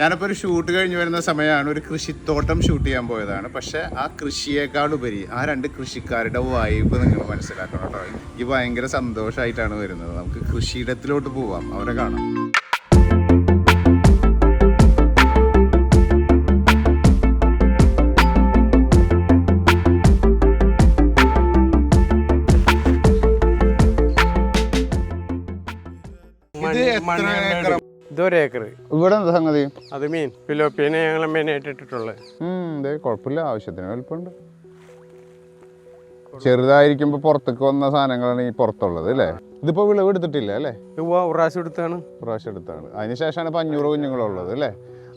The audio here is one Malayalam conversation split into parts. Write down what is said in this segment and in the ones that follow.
ഞാനിപ്പോൾ ഒരു ഷൂട്ട് കഴിഞ്ഞ് വരുന്ന സമയമാണ് ഒരു കൃഷിത്തോട്ടം ഷൂട്ട് ചെയ്യാൻ പോയതാണ്. പക്ഷെ ആ കൃഷിയേക്കാളുപരി ആ രണ്ട് കൃഷിക്കാരുടെ വൈബ് നിങ്ങൾ മനസ്സിലാക്കണം കേട്ടോ. എനിക്ക് ഭയങ്കര സന്തോഷമായിട്ടാണ് വരുന്നത്. നമുക്ക് കൃഷിയിടത്തിലോട്ട് പോവാം. അവരെ കാണാം. ഇത് എത്ര ഏക്കർ ഇതൊരു ഏക്കർ ഇവിടെ എന്താ സംഗതി? അത് മീൻ ഫിലോപ്പിയനെ ഞങ്ങൾ മെയിനായിട്ട് ഇട്ടിട്ടുള്ളത് ഇതേ കുഴപ്പമില്ല. ആവശ്യത്തിന് വലുപ്പമുണ്ട്. ചെറുതായിരിക്കുമ്പോ പുറത്തേക്ക് വന്ന സാധനങ്ങളാണ് ഈ പുറത്തുള്ളത് അല്ലേ? ഇതിപ്പോ വിളവ് എടുത്തിട്ടില്ല അല്ലേ? പ്രാവശ്യം എടുത്താണ്. പ്രാവശ്യം എടുത്താണ്. അതിനുശേഷമാണ് ഇപ്പൊ അഞ്ഞൂറ് കുഞ്ഞുങ്ങളുള്ളത് അല്ലേ?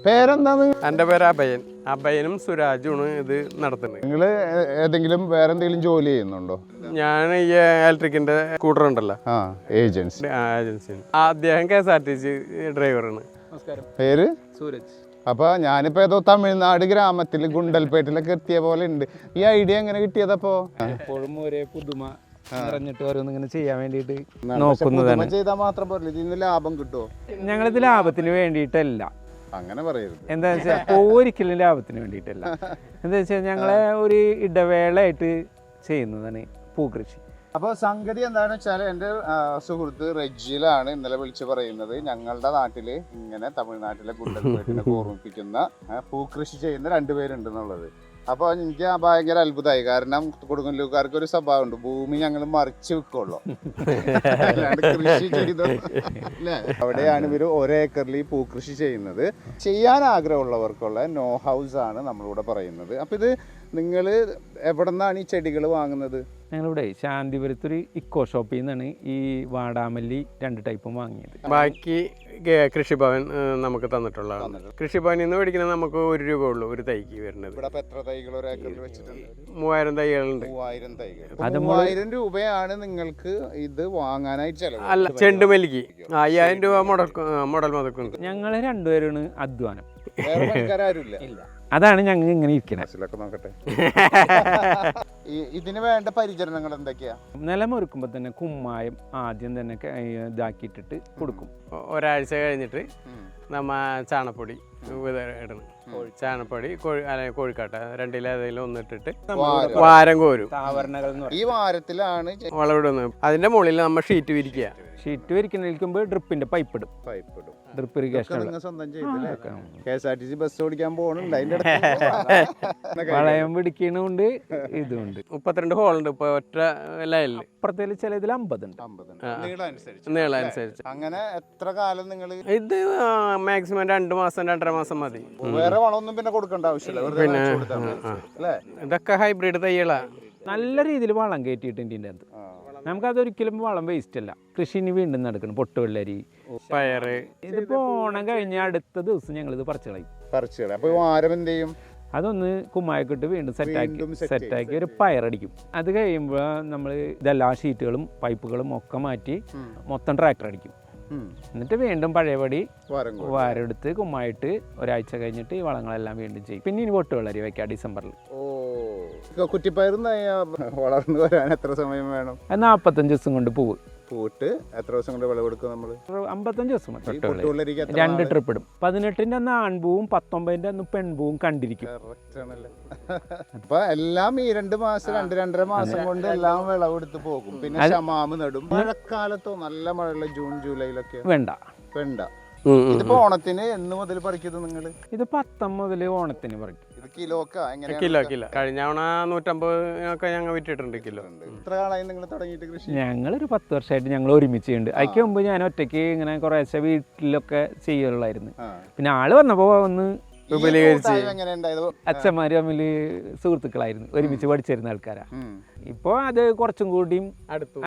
പേരെന്താന്ന് എന്റെ പേര് അഭയൻ. അഭയനും സുരാജുമാണ് ഇത് നടത്തുന്നത്. നിങ്ങൾ ഏതെങ്കിലും വേറെ എന്തെങ്കിലും ജോലി ചെയ്യുന്നുണ്ടോ? ഞാൻ ഈ ഇലക്ട്രിക്കിന്റെ സ്കൂട്ടർ ഉണ്ടല്ലോ. ആ ഏജൻസി. ഏജൻസി. അദ്ദേഹം K S R T C ഡ്രൈവറാണ്. പേര്? സൂരജ്. അപ്പൊ ഞാനിപ്പോ ഏതോ തമിഴ്നാട് ഗ്രാമത്തിൽ ഗുണ്ടൽപേട്ടിലൊക്കെ എത്തിയ പോലെ ഉണ്ട്. ഈ ഐഡിയ എങ്ങനെ കിട്ടിയതപ്പോ എപ്പോഴും ഒരേ പുതുമ നിറഞ്ഞിട്ട് ഓരോന്ന് ഇങ്ങനെ ചെയ്യാൻ വേണ്ടിയിട്ട് നോക്കുന്നതാണ്. ചെയ്താൽ മാത്രം പോരല്ലോ? ഇതിന് ലാഭം കിട്ടുമോ ഞങ്ങളിത് ലാഭത്തിന് വേണ്ടിയിട്ടല്ല. അങ്ങനെ പറയരുത്. എന്താ വെച്ചാൽ ഒരിക്കലും ലാഭത്തിന് വേണ്ടിയിട്ടല്ല. എന്താ വെച്ചാൽ ഞങ്ങളെ ഒരു ഇടവേളയായിട്ട് ചെയ്യുന്നതാണ് പൂക്കൃഷി. അപ്പോൾ സംഗതി എന്താണെന്ന് വെച്ചാൽ എന്റെ സുഹൃത്ത് റെജിലാണ് ഇന്നലെ വിളിച്ചു പറയുന്നത്. ഞങ്ങളുടെ നാട്ടിൽ ഇങ്ങനെ തമിഴ്നാട്ടിലെ ഗുണ്ടൽപേട്ടിനെ ഓർമ്മിപ്പിക്കുന്ന പൂക്കൃഷി ചെയ്യുന്ന രണ്ടുപേരുണ്ടെന്നുള്ളത് അപ്പോൾ എനിക്ക് ആ ഭയങ്കര അത്ഭുതമായി കാരണം കൊടുങ്ങല്ലൂർക്കാർക്ക് ഒരു സ്വഭാവമുണ്ട്. ഭൂമി ഞങ്ങൾ മറിച്ച് വെക്കുള്ളൂ. അല്ലാണ്ട് കൃഷി ചെയ്തു അല്ലേ? അവിടെയാണ് ഇവർ ഒരേക്കറിൽ ഈ പൂക്കൃഷി ചെയ്യുന്നത്. ചെയ്യാൻ ആഗ്രഹമുള്ളവർക്കുള്ള നോ ഹൗസ് ആണ് നമ്മളിവിടെ പറയുന്നത്. അപ്പോൾ ഇത് നിങ്ങൾ എവിടെ നിന്നാണ് ഈ ചെടികൾ വാങ്ങുന്നത്? ഞങ്ങളിവിടെ ശാന്തിപുരത്തൊരു ഇക്കോ ഷോപ്പിൽ നിന്നാണ് ഈ വാടാമല്ലി രണ്ട് ടൈപ്പും വാങ്ങിയത്. ബാക്കി കൃഷിഭവൻ നമുക്ക് തന്നിട്ടുള്ളതാണ്. കൃഷിഭവനിൽ നിന്ന് മേടിക്കുന്നത് നമുക്ക് ഒരു രൂപ ഉള്ളൂ ഒരു തൈക്ക് വരുന്നത്. ഇപ്പൊ എത്ര തൈകൾ ഒരു ഏക്കറിൽ വെച്ചിട്ടുണ്ട്? മൂവായിരം തൈകളുണ്ട്. മൂവായിരം രൂപയാണ് നിങ്ങൾക്ക് ഇത് വാങ്ങാനായിട്ട് ചെലവ്. അല്ല ചെണ്ടുമല്ലിക്ക് അയ്യായിരം രൂപ മുടക്കും മുടൽ മുതക്കുന്നുണ്ട് ഞങ്ങൾ രണ്ടുപേരാണ് അധ്വാനം. ഇല്ല. അതാണ് ഞങ്ങൾ ഇങ്ങനെ ഇരിക്കുന്നത് ബസ്സിലൊക്കെ നോക്കട്ടെ. ഈ- ഇതിന് വേണ്ട പരിചരണങ്ങൾ എന്തൊക്കെയാ? നിലമൊരുക്കുമ്പോൾ തന്നെ കുമ്മായം ആദ്യം തന്നെ ക- ഇതാക്കിയിട്ടിട്ട് കൊടുക്കും. ഒ- ഒരാഴ്ച കഴിഞ്ഞിട്ട് ഉം. നമ്മ ചാണപ്പൊടി ഇടണം. ചാണപ്പൊടി കോഴി അല്ലെങ്കിൽ കോഴിക്കാട്ട രണ്ടിലേതെങ്കിലും ഒന്നിട്ടിട്ട് വാരം. വാരം കോരും. താവരണകൾ എന്ന് ഈ വാരത്തിലാണ് വളവിടുന്നത് അതിന്റെ മുകളിൽ നമ്മൾ ഷീറ്റ് വിരിക്കുക. ഷീറ്റ് വരിക്കുന്നതിൽക്കുമ്പോൾ ഡ്രിപ്പിന്റെ പൈപ്പ് ഇടും. പൈപ്പ് ഇടും. Drip irrigation K S R T C bus ഓടിക്കാൻ പോകണുണ്ട് അതിന്റെ വളയം പിടിക്കണുണ്ട് ഇതുണ്ട്. മുപ്പത്തിരണ്ട് ഹോളുണ്ട് ഇപ്പൊ ഒറ്റ ലൈനിൽ അപ്പുറത്തിൽ ചില ഇതിൽ അമ്പതുണ്ട്. നീളം അനുസരിച്ച് നീളം അനുസരിച്ച്. അങ്ങനെ എത്ര കാലം നിങ്ങൾ ഇത് മാക്സിമം രണ്ട് മാസം രണ്ടര മാസം മതി. വേറെ വളമൊന്നും പിന്നെ കൊടുക്കേണ്ട ആവശ്യമില്ല. പിന്നെ ഇതൊക്കെ ഹൈബ്രിഡ് തൈകളാ. നല്ല രീതിയിൽ വളം കയറ്റിയിട്ടുണ്ട് ഇതിന്റെ അകത്ത്. ആ. നമുക്കതൊരിക്കലും വളം വേസ്റ്റ് അല്ല. കൃഷി ഇനി വീണ്ടും നടക്കണം. പൊട്ടുവെള്ളരി പയറ്. ഇത് ഓണം കഴിഞ്ഞ അടുത്ത ദിവസം ഞങ്ങൾ ഇത് പറിച്ചു കളയും. പറിച്ചു അപ്പൊ എന്ത് ചെയ്യും? അതൊന്ന് കുമ്മായക്കിട്ട് വീണ്ടും സെറ്റാക്കി സെറ്റാക്കി ഒരു പയറടിക്കും. അത് കഴിയുമ്പോൾ നമ്മൾ ഇതെല്ലാ ഷീറ്റുകളും പൈപ്പുകളും ഒക്കെ മാറ്റി മൊത്തം ട്രാക്ടർ അടിക്കും. എന്നിട്ട് വീണ്ടും പഴയപടി വാരം വാരെടുത്ത് കുമ്മായിട്ട് ഒരാഴ്ച കഴിഞ്ഞിട്ട് ഈ വളങ്ങളെല്ലാം വീണ്ടും ചെയ്യും. പിന്നെ ഇനി പൊട്ടുവെള്ളരി വെക്കാം ഡിസംബറിൽ ഓ. കുറ്റിപ്പയറും വളർന്നു വരാൻ എത്ര സമയം വേണം? നാൽപ്പത്തഞ്ച് ദിവസം കൊണ്ട് പൂവ്. പൂട്ട് എത്ര ദിവസം കൊണ്ട് വിളവെടുക്കും നമ്മൾ? ഒരു അമ്പത്തഞ്ച് ദിവസം മതി രണ്ട് ട്രിപ്പ് ഇടും. പതിനെട്ടിന്റെ അന്ന് ആൺപൂവും പത്തൊമ്പതിന്റെ അന്ന് പെൺപൂവും കണ്ടിരിക്കും. അപ്പൊ എല്ലാം ഈ രണ്ട് മാസം രണ്ട് രണ്ടര മാസം കൊണ്ട് എല്ലാം വിളവെടുത്ത് പോകും. പിന്നെ ശമാമ് നടും. മഴക്കാലത്തോ നല്ല മഴയുള്ള ജൂൺ ജൂലൈയിലൊക്കെ? വേണ്ട. വേണ്ട. ഇതിപ്പോ ഓണത്തിന് എന്ന് മുതൽ പറിക്കുന്നത് നിങ്ങൾ? ഇത് പത്തം മുതൽ ഓണത്തിന് പറിക്കും. കിലോക്ക എങ്ങനെയാണ് കിലോ കിലോ. കഴിഞ്ഞ തവണ നൂറ്റമ്പത് ഒക്കെ ഞങ്ങൾ വിറ്റിട്ടുണ്ട് കിലോ. എത്ര കാലമായി നിങ്ങൾ തുടങ്ങിയിട്ട് കൃഷി? ഞങ്ങളൊരു പത്ത് വർഷമായിട്ട് ഞങ്ങൾ ഒരുമിച്ച് ഉണ്ട് അതിക്ക് മുമ്പ് ഞാൻ ഒറ്റയ്ക്ക് ഇങ്ങനെ കുറേശ്ശെ വീട്ടിലൊക്കെ ചെയ്യുള്ളായിരുന്നു. പിന്നെ ആൾ വന്നപ്പോൾ ഒന്ന് എങ്ങനെ ഉണ്ടായത്? തമ്മിൽ സുഹൃത്തുക്കളായിരുന്നു ഒരുമിച്ച് പഠിച്ചിരുന്ന ആൾക്കാരാ ഇപ്പോ ഇപ്പോൾ അത് കുറച്ചും കൂടിയും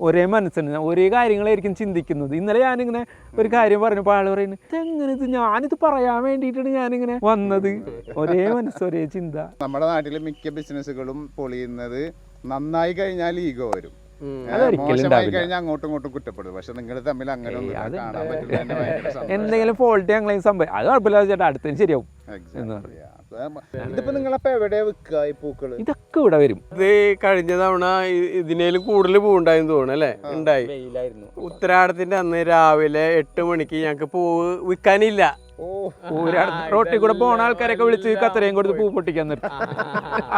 ഒരേ മനസ്സിന് ഒരേ കാര്യങ്ങളായിരിക്കും ചിന്തിക്കുന്നത്. ഇന്നലെ ഞാനിങ്ങനെ ഒരു കാര്യം പറഞ്ഞപ്പോൾ ആൾ പറയുന്നത് എങ്ങനെ ഇത് ഞാനിത് പറയാൻ വേണ്ടിയിട്ടാണ് ഞാനിങ്ങനെ വന്നത്. ഒരേ മനസ്സ് ഒരേ ചിന്ത. നമ്മുടെ നാട്ടിലെ മിക്ക ബിസിനസ്സുകളും പൊളിയുന്നത് നന്നായി കഴിഞ്ഞാൽ ഈഗോ വരും. ഉം. ഏ, അതൊരിക്കലും മോശമായി കഴിഞ്ഞാൽ അങ്ങോട്ടും ഇങ്ങോട്ടും കുറ്റപ്പെടും പക്ഷെ നിങ്ങൾ തമ്മിൽ അങ്ങനെ ഒന്നും കാണാൻ പറ്റില്ല എന്നെ ഭയങ്കര സന്തോഷം. എന്തെങ്കിലും ഫോൾട്ട് ഞങ്ങളെ സംഭവം അത് കുഴപ്പമില്ല ചേട്ടാ അടുത്തതിന് ശരിയാവും എന്ന് പറയും. ഇതിപ്പോ നിങ്ങളപ്പോ എവിടെയാ വിൽക്കുക ഈ പൂക്കൾ? ഇതൊക്കെ ഇവിടെ വരും. ഇത് കഴിഞ്ഞ തവണ ഇതിനേലും കൂടുതൽ പൂവുണ്ടായെന്ന് തോന്നുന്നു അല്ലേ? ഉണ്ടായി. ഉത്തരാടത്തിന്റെ അന്ന് രാവിലെ എട്ട് മണിക്ക് ഞങ്ങക്ക് പൂവ് വിൽക്കാനില്ല ഓ. റോട്ടിൽ കൂടെ പോണ ആൾക്കാരൊക്കെ വിളിച്ച് കത്തരയും കൊടുത്ത് പൂ പൊട്ടിക്കാൻ നിർത്തും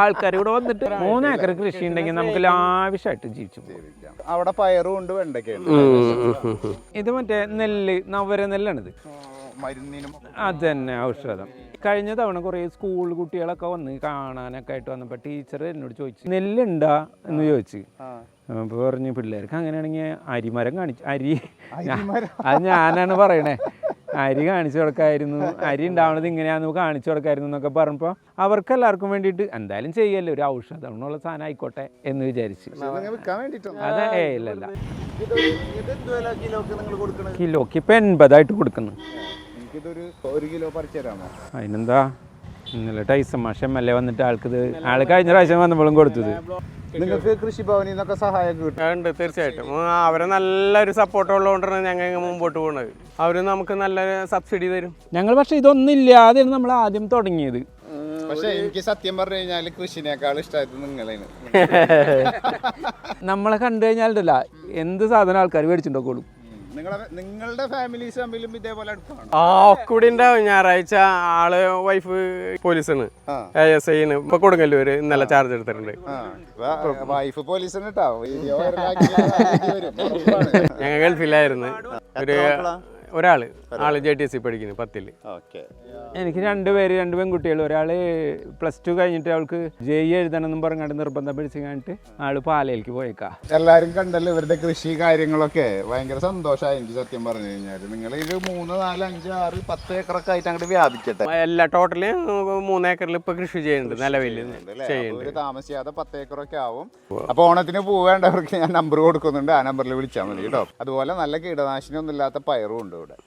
ആൾക്കാർ ഇവിടെ വന്നിട്ട് മൂന്ന് ഏക്കർ കൃഷി ഉണ്ടെങ്കിൽ നമുക്ക് ലാവശ്യമായിട്ട് ജീവിച്ചു അവിടെ പയറും ഉണ്ട് വെണ്ടയ്ക്കുണ്ട് ഇത് മറ്റേ നെല്ല് നവര നെല്ലാണിത് മരുന്നിനും അത് തന്നെ ഔഷധം. കഴിഞ്ഞ തവണ കുറേ സ്കൂൾ കുട്ടികളൊക്കെ വന്ന് കാണാനൊക്കെ ആയിട്ട് വന്നപ്പോൾ ടീച്ചർ എന്നോട് ചോദിച്ചു നെല്ലുണ്ടാ? എന്ന് ചോദിച്ചു. അപ്പോൾ പറഞ്ഞു പിള്ളേർക്ക് അങ്ങനെയാണെങ്കിൽ അരിമരം കാണിച്ചു അരി? അത് ഞാനാണ് പറയണേ. അരി കാണിച്ചു കൊടുക്കായിരുന്നു. അരി ഉണ്ടാവണത് ഇങ്ങനെയാന്ന് കാണിച്ചു കൊടുക്കായിരുന്നു എന്നൊക്കെ പറഞ്ഞപ്പോൾ അവർക്ക് എല്ലാവർക്കും വേണ്ടിയിട്ട് എന്തായാലും ചെയ്യല്ലോ ഒരു ഔഷധം ഉള്ള സാധനം ആയിക്കോട്ടെ എന്ന് വിചാരിച്ചു. അതെ ഏ ഇല്ല ഇല്ല. ഇത് ഇത് കിലോക്ക് നിങ്ങൾ കൊടുക്കണത്? കിലോക്ക് ഇപ്പം എൺപതായിട്ട് കൊടുക്കുന്നു. എനിക്കിതൊരു ഒരു കിലോ പറിച്ചു തരാമോ? അതിനെന്താ? ഇന്നലെ ടൈസൺ മാഷ് എം എൽ എ വന്നിട്ട് ആൾക്ക് ആൾ കഴിഞ്ഞ പ്രാവശ്യം വന്നപ്പോഴും കൊടുത്തത്. നിങ്ങൾക്ക് കൃഷിഭവനിൽ നിന്നൊക്കെ സഹായം കിട്ടും. ഉണ്ട് തീർച്ചയായിട്ടും. അവരെ നല്ലൊരു സപ്പോർട്ട് ഉള്ളതുകൊണ്ടാണ് ഞങ്ങൾ ഇങ്ങ് മുമ്പോട്ട് പോകുന്നത് അവർ നമുക്ക് നല്ല സബ്സിഡി തരും. ഞങ്ങൾ പക്ഷേ ഇതൊന്നും ഇല്ലാതെയാണ് നമ്മൾ ആദ്യം തുടങ്ങിയത്. പക്ഷെ എനിക്ക് സത്യം പറഞ്ഞു കഴിഞ്ഞാൽ കൃഷിനേക്കാൾ ഇഷ്ടമായത് നിങ്ങളാണ് നമ്മളെ കണ്ടു കഴിഞ്ഞാലല്ല എന്ത് സാധനം ആൾക്കാർ മേടിച്ചിട്ടുണ്ടോക്കോളും നിങ്ങളുടെ ഫാമിലീസ് തമ്മിലും ഇതേപോലെ അടുപ്പാണ്? ആ ഒക്കെ കൂടി ഉണ്ടാവും ഞായറാഴ്ച ആൾ വൈഫ് പോലീസാണ്. ആ. എ എസ് ഐന് ഇപ്പൊ കൊടുങ്ങല്ലൂര് ഇന്നലെ ചാർജ് എടുത്തിട്ടുണ്ട്. വൈഫ് പോലീസാണ് കേട്ടോ ഞങ്ങൾ ഗൾഫിലായിരുന്നു. ഒരു ഒരാൾ. ആൾ ജെ ടി എസ് സി പഠിക്കുന്നു ഓക്കെ. എനിക്ക് രണ്ടുപേര് രണ്ട് പെൺകുട്ടികൾ. ഒരാൾ പ്ലസ് ടു കഴിഞ്ഞിട്ട് അവൾക്ക് ജെ ഇ എഴുതണം എന്നും പറഞ്ഞാണ്ട് നിർബന്ധം പിടിച്ച് കഴിഞ്ഞിട്ട് ആൾ പാലയിലേക്ക് പോയേക്കാ. എല്ലാവരും കണ്ടല്ലോ ഇവരുടെ കൃഷി കാര്യങ്ങളൊക്കെ. ഭയങ്കര സന്തോഷമായി എനിക്ക് സത്യം പറഞ്ഞു കഴിഞ്ഞാൽ നിങ്ങൾ ഇത് മൂന്ന് നാല് അഞ്ച് ആറ് പത്ത് ഏക്കറൊക്കെ ആയിട്ട് അങ്ങോട്ട് വ്യാപിക്കട്ടെ എല്ലാ ടോട്ടലി മൂന്ന് ഏക്കറിൽ ഇപ്പൊ കൃഷി ചെയ്യുന്നുണ്ട് നിലവിൽ ഒരു താമസിയാതെ പത്ത് ഏക്കറൊക്കെ ആവും. അപ്പൊ ഓണത്തിന് പോവേണ്ടവർക്ക് ഞാൻ നമ്പർ കൊടുക്കുന്നുണ്ട്. ആ നമ്പറിൽ വിളിച്ചാൽ മതി കേട്ടോ. അതുപോലെ നല്ല കീടനാശിനി ഒന്നും ഇല്ലാത്ത പയറും ഉണ്ട്. ഇവിടെ